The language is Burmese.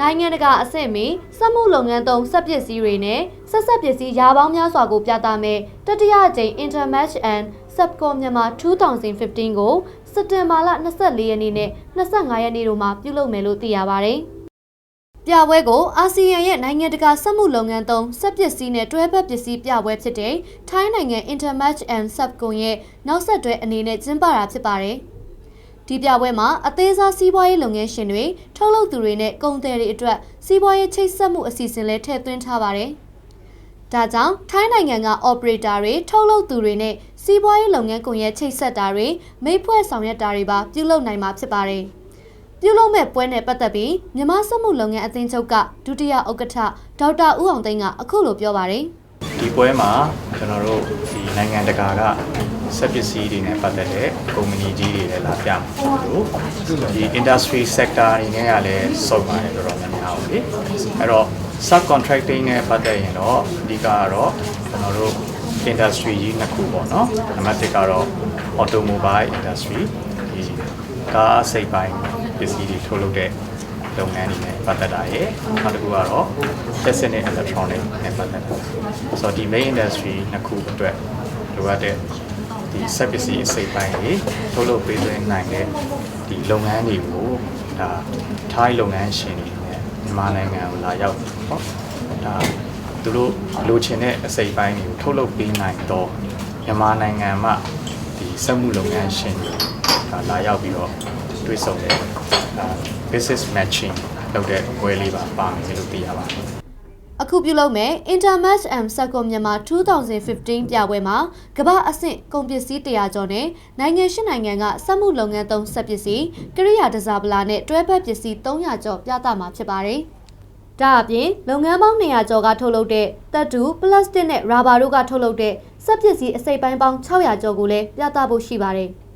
နိုင်ငံတကာအဆင့်မီစက်မှုလုပ်ငန်းသုံးစက်ပစ္စည်းတွေနဲ့ဆက်ဆက်ပစ္စည်းရာပေါင်းများစွာကိုပြသမယ်တတိယအကြိမ် Intermatch and Subcom မြန်မာ2015ကိုစက်တင်ဘာလ24ရက်နေ့နဲ့25ရက်နေ့တို့မှာပြုလုပ်မယ်လို့သိရပါတယ်။ပြပွဲကိုအာဆီယံရဲ့နိုင်ငံတကာစက်မှုလုပ်ငန်းသုံးစက်ပစ္စည်းနဲ့တွဲဘက်ပစ္စည်းပြပွဲဖြစ်တဲ့ထိုင်းနိုင်ငံ Intermatch and Subcom ရဲ့နောက်ဆက်တွဲအနေနဲ့ကျင်းပတာဖြစ်ပါတယ်။ ဒီပြပွဲမှာအသေးစားစီးပွားရေးလုပ်ငန်းရှင်တွေထုတ်လုပ်သူတွေနဲ့ကုန်သည်တွေအတွက်စီးပွားရေးချိတ်ဆက်မှုအစီအစဉ်လည်းထည့်သွင်းထားပါတယ်။ဒါကြောင့်ထိုင်းနိုင်ငံက operator တွေထုတ်လုပ်သူတွေနဲ့စီးပွားရေးလုပ်ငန်းကွန်ရက်ချိတ်ဆက်တာတွေမိတ်ဖွဲ့ဆောင်ရွက်တာတွေပါပြုလုပ်နိုင်မှာဖြစ်ပါတယ်။ပြုလုပ်မဲ့ပွဲနဲ့ပတ်သက်ပြီးမြန်မာစက်မှုလုပ်ငန်းအသင်းချုပ်ကဒုတိယဥက္ကဋ္ဌဒေါက်တာဦးအောင်သိန်းကအခုလိုပြောပါတယ်။ဒီပွဲမှာကျွန်တော်တို့ဒီနိုင်ငံတကာက စက်ပစ္စည်းတွေနဲ့ပတ်သက်တဲ့ကုမ္ပဏီကြီးတွေလည်းလာပြမှာလို့ဒီ industry sector တွေနဲ့ကလည်းစုံပါတယ်တော်တော်များများဟုတ်လေအဲ့တော့ subcontracting နဲ့ပတ်သက်ရင်တော့အဓိကကတော့ကျွန်တော်တို့ industry ကြီးနှစ်ခုပေါ့နော်နံပါတ်1ကတော့ automobile industry ဒီကားစိတ်ပိုင်းပစ္စည်းတွေထုတ်လုပ်တဲ့လုပ်ငန်းတွေနဲ့ပတ်သက်တာရယ်နောက်တစ်ခုကတော့ fashion and electronic နဲ့ပတ်သက်တာဆိုတော့ဒီ main industry နှစ်ခုအတွက်လိုအပ်တဲ့ ဒီ service အစိတ်ပိုင်းတွေထုတ်လုပ်ပေးသွင်းနိုင်တဲ့ဒီလုပ်ငန်းတွေကိုဒါထိုင်းလုပ်ငန်းရှင်တွေနဲ့မြန်မာနိုင်ငံကိုလာရောက်ပေါ့ဒါသူတို့လိုချင်တဲ့အစိတ်ပိုင်းတွေကိုထုတ်လုပ်ပေးနိုင်တော့မြန်မာနိုင်ငံမှာဒီစက်မှုလုပ်ငန်းရှင်တွေဒါလာရောက်ပြီးတော့တွေ့ဆုံတဲ့ဒါ business matching လုပ်တဲ့ပွဲလေးပါပါမယ်လို့သိရပါတယ် အခုပြုလုပ်မဲ့ Intermatch and Circle မြန်မာ2015ပြပွဲမှာကမ္ဘာအဆင့်ကုန်ပစ္စည်း100ကျော်နဲ့နိုင်ငံရှစ်နိုင်ငံကစက်မှုလုပ်ငန်းသုံးစက်ပစ္စည်းကရိယာတစားပလာနဲ့တွဲဘက်ပစ္စည်း300ကျော်ပြသမှာဖြစ်ပါတယ်။ဒါအပြင်လုပ်ငန်းပေါင်း200ကျော်ကထုတ်လုပ်တဲ့တပ်တူပလတ်စတစ်နဲ့ရာဘာတို့ကထုတ်လုပ်တဲ့စက်ပစ္စည်းအစိတ်ပိုင်းပေါင်း600ကျော်ကိုလည်းပြသဖို့ရှိပါတယ်။